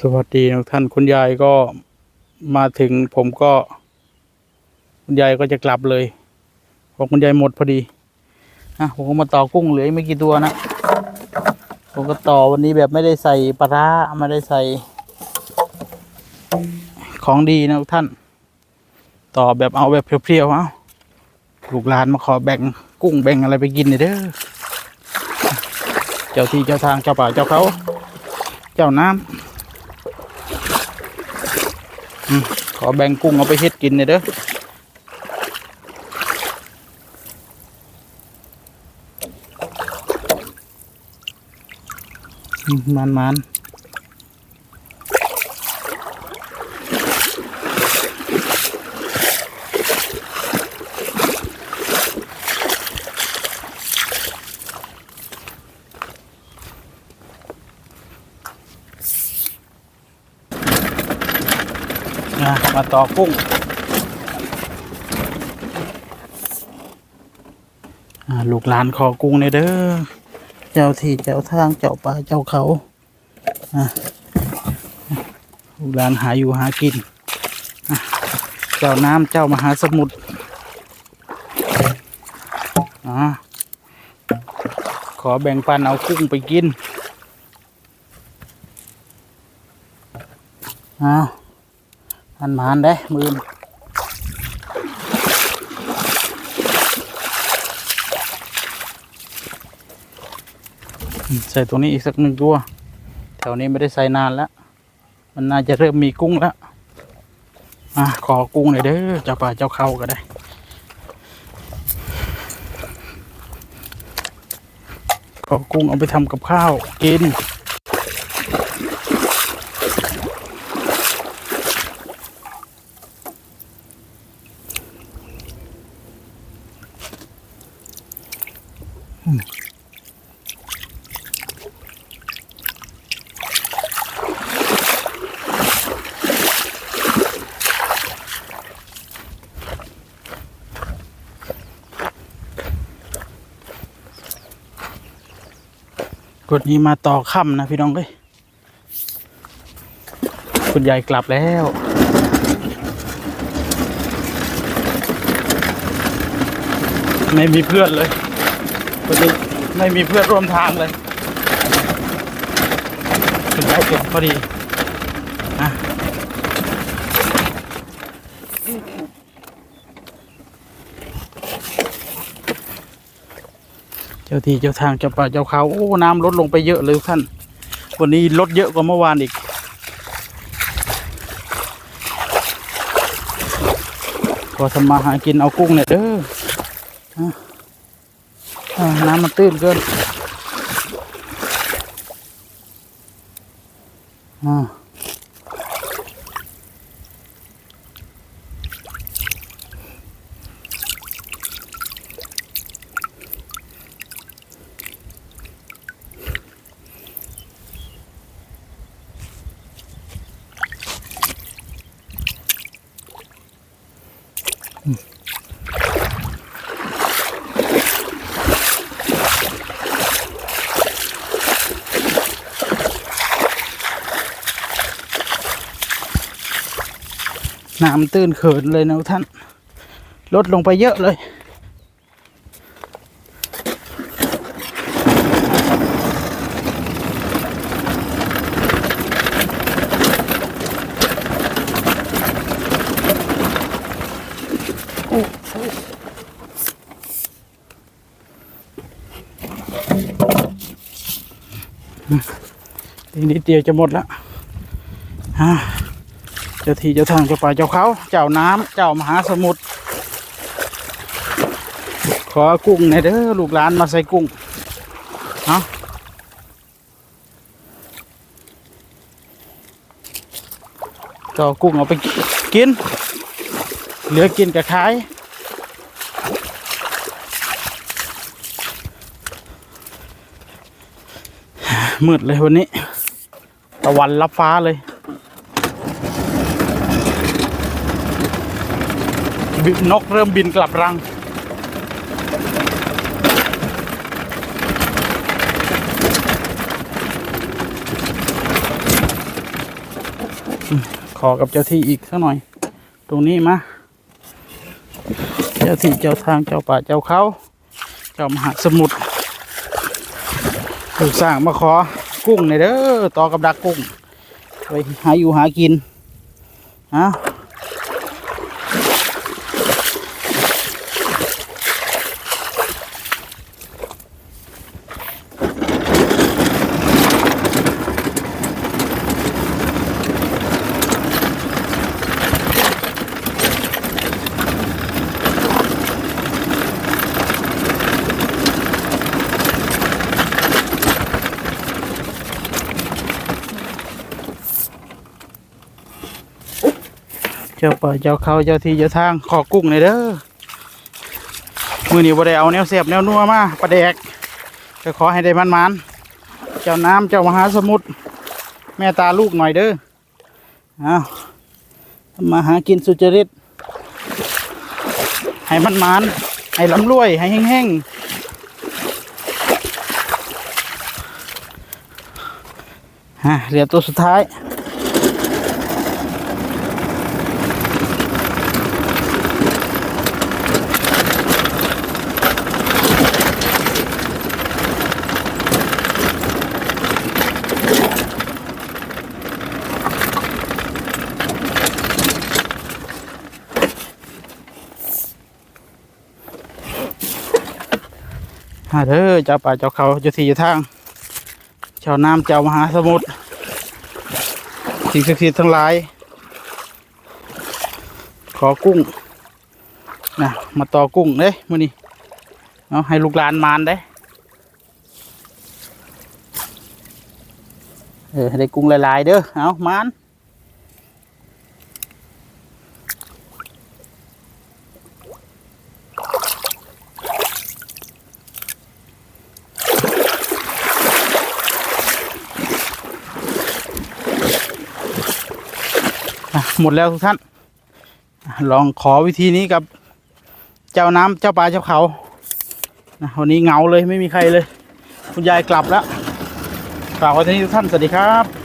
สวัสดีทุกท่านคุณยายก็มาถึงผมก็ คุณยายก็จะกลับเลยเพราะคุณยายหมดพอดีอะผมก็มาต่อกุ้งเหลืออีกไม่กี่ตัวนะผมก็ต่อวันนี้แบบไม่ได้ใส่ปลาร้าไม่ได้ใส่ ของดีนะทุกท่าน ต่อแบบเอาแบบเพียวๆเอาลูกหลานมาขอแบ่งกุ้งแบ่งอะไรไปกินหน่อยเด้อเจ้าที่เจ้าทางเจ้าป่าเจ้าเขา เจ้าน้ำ ขอแบ่งกุ้งเอาไปเฮ็ดกินเน่ยเด้อมันมัน นะมาต่อกุ้งลูกหลานขอกุ้งในอยเด้อ เจ้าที่เจ้าทางเจ้าป่าเจ้าเขาลูกหลานหาอยู่หากิน เจ้าน้ำเจ้ามหาสมุทรอขอแบ่งปันเอากุ้งไปกินอ้าว อันหมานได้มือนใส่ตัวนี้อีกสักหนึ่งตัว แถวนี้ไม่ได้ใส่นานแล้ว มันน่าจะเริ่มมีกุ้งแล้วอะขอกุ้งหน่อยเด้อเจ้าป่าเจ้าเขาก็ได้ ขอกุ้งเอาไปทำกับข้าวกิน กดนี้มาต่อค่ำนะพี่น้องเอ้ยคุณยายกลับแล้วไม่มีเพื่อนเลย วันนี้ไม่มีเพื่อนร่วมทางเลยคุณยายเก็บพอดีอะเจ้าที่เจ้าทางเจ้าป่าเจ้าเขาโอ้น้ำลดลงไปเยอะเลยทุกท่าน วันนี้ลดเยอะกว่าเมื่อวานอีกพอทำมาหากินเอากุ้งเนี่ยเด้ออะอะ น้ำมันตื้นเกินอ่า น้ำตื้นเขินเลยนะทุกท่าน ลดลงไปเยอะเลยอีกนิดเดียวจะหมดแล้วอ่า เจ้าที่เจ้าทางเจ้าป่าเจ้าเขา เจ้าน้ำเจ้ามหาสมุทร ขอกุ้งในเด้อลูกหลานมาใส่กุ้งเอาก็กุ้งเอาไปกิน เหลือกินกับขายมืดเลยวันนี้ ตะวันรับฟ้าเลย นกเริ่มบินกลับรัง ขอกับเจ้าที่อีกสักหน่อย ตรงนี้มา เจ้าที่เจ้าทางเจ้าป่าเจ้าเขา เจ้ามหาสมุทรถูกสร้างมาขอกุ้งในเด้อต่อกับดักกุ้ง ไปหาอยู่หากินฮะ จ้าป่าเจ้าเขาเจ้าที่เจ้าทางขอกุ้งในอยเด้อมือนี้บ่ได้เอาแนวเสียบแนวนัวมาประแดกก็ขอให้ได้มันมันเจ้าน้ำเจ้ามหาสมุทรแม่ตาลูกหน่อยเด้อเอามาหากินสุจริต ให้มันมันให้ลำรวย ให้แห้งๆฮะเหลือตัวสุดท้าย หาเด้อเจ้าป่าเจ้าเขาเจ้าที่เจ้าทางชาวน้ำเจ้ามหาสมุทรสิ่งศักดิ์สิทธิ์ทั้งหลาย ขอกุ้งนะมาต่อกุ้งเด้มื้อนี้เอาให้ลูกหลานมานเด้เออให้ได้กุ้งหลายๆเด้อเอามาน หมดแล้วทุกท่าน ลองขอวิธีนี้กับเจ้าน้ำเจ้าปลาเจ้าเขานะวันนี้เงาเลยไม่มีใครเลย คุณยายกลับแล้วฝากไว้ที่นี่ทุกท่าน สวัสดีครับ